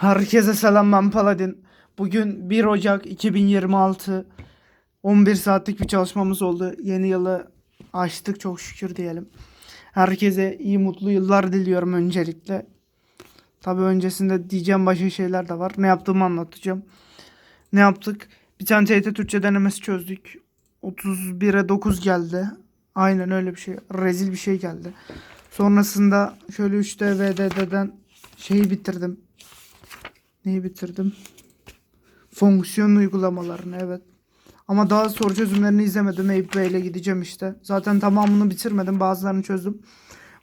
Herkese selam ben Paladin. Bugün 1 Ocak 2026. 11 saatlik bir çalışmamız oldu. Yeni yılı açtık çok şükür diyelim. Herkese iyi mutlu yıllar diliyorum öncelikle. Tabi öncesinde diyeceğim başka şeyler de var. Ne yaptığımı anlatacağım. Ne yaptık? Bir tane TYT Türkçe denemesi çözdük. 31'e 9 geldi. Aynen öyle bir şey. Rezil bir şey geldi. Sonrasında şöyle 3D VDD'den şeyi bitirdim. Neyi bitirdim? Fonksiyon uygulamalarını evet. Ama daha soru çözümlerini izlemedim. Eyüp Bey'le gideceğim işte. Zaten tamamını bitirmedim. Bazılarını çözdüm.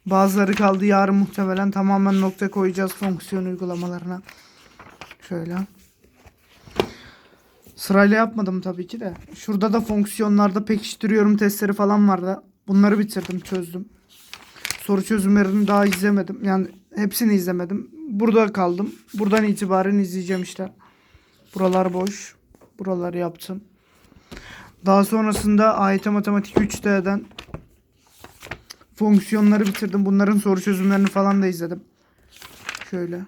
Bazıları kaldı. Yarın muhtemelen tamamen nokta koyacağız fonksiyon uygulamalarına. Şöyle. Sırayla yapmadım tabii ki de. Şurada da fonksiyonlarda pekiştiriyorum testleri falan vardı. Bunları bitirdim, çözdüm. Soru çözümlerini daha izlemedim. Yani hepsini izlemedim. Burada kaldım. Buradan itibaren izleyeceğim işte. Buralar boş. Buraları yaptım. Daha sonrasında AYT Matematik 3D'den fonksiyonları bitirdim. Bunların soru çözümlerini falan da izledim. Şöyle.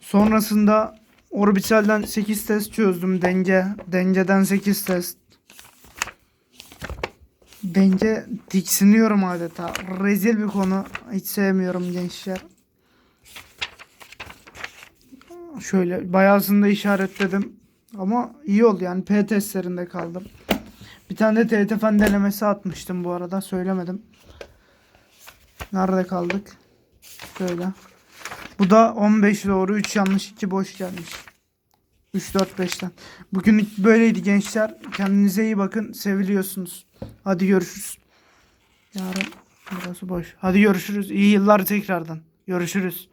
Sonrasında orbitalden 8 test çözdüm. Denge. Dengeden 8 test. Denge tiksiniyorum adeta. Rezil bir konu. Hiç sevmiyorum gençler. Şöyle bayağısında işaretledim. Ama iyi oldu yani P testlerinde kaldım. Bir tane de TRT fen denemesi atmıştım bu arada. Söylemedim. Nerede kaldık? Şöyle. Bu da 15 doğru 3 yanlış 2 boş gelmiş. 3 4 5'ten. Bugünlük böyleydi gençler. Kendinize iyi bakın. Seviliyorsunuz. Hadi görüşürüz. Yarın burası boş. Hadi görüşürüz. İyi yıllar tekrardan. Görüşürüz.